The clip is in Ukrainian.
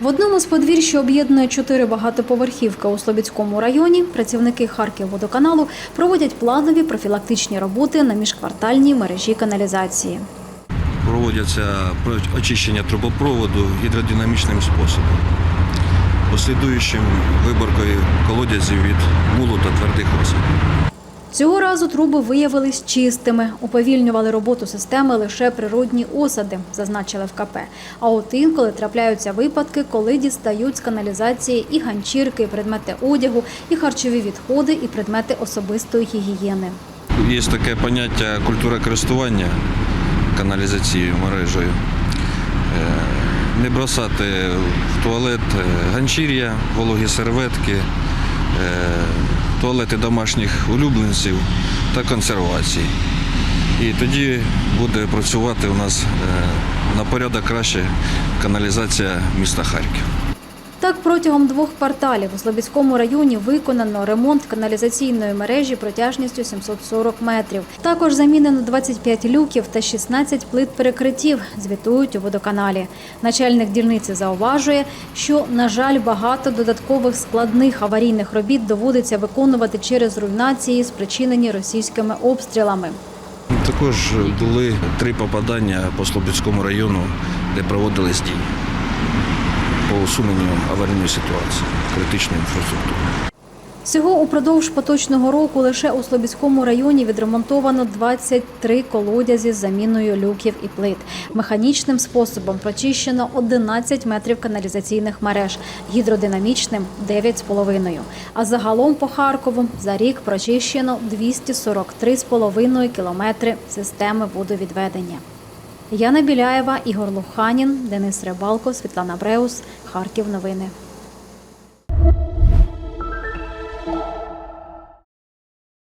В одному з подвір'я, що об'єднує чотири багатоповерхівки у Слобідському районі, працівники Харківводоканалу проводять планові профілактичні роботи на міжквартальній мережі каналізації. Проводяться очищення трубопроводу гідродинамічним способом, послідуючим виборкою колодязів від мулу та твердих осадів. Цього разу труби виявились чистими. Уповільнювали роботу системи лише природні осади, зазначили в КП. А от інколи трапляються випадки, коли дістають з каналізації і ганчірки, і предмети одягу, і харчові відходи, і предмети особистої гігієни. Є таке поняття культура користування каналізацією мережею. Е, Не бросати в туалет е, ганчір'я, вологі серветки, е, туалети домашніх улюбленців та консервації. І тоді буде працювати у нас е, на порядок краще каналізація міста Харків. Так, протягом двох кварталів у Слобідському районі виконано ремонт каналізаційної мережі протяжністю 740 метрів. Також замінено 25 люків та 16 плит перекриттів, звітують у водоканалі. Начальник дільниці зауважує, що, на жаль, багато додаткових складних аварійних робіт доводиться виконувати через руйнації, спричинені російськими обстрілами. Також були три попадання по Слобідському району, де проводились дії по усуненню аварійної ситуації, критичної інфраструктури. Всього упродовж поточного року лише у Слобідському районі відремонтовано 23 колодязі з заміною люків і плит. Механічним способом прочищено 11 метрів каналізаційних мереж, гідродинамічним 9,5. А загалом по Харкову за рік прочищено 243,5 кілометри системи водовідведення. Яна Біляєва, Ігор Луханін, Денис Рибалко, Світлана Бреус, Харків. Новини.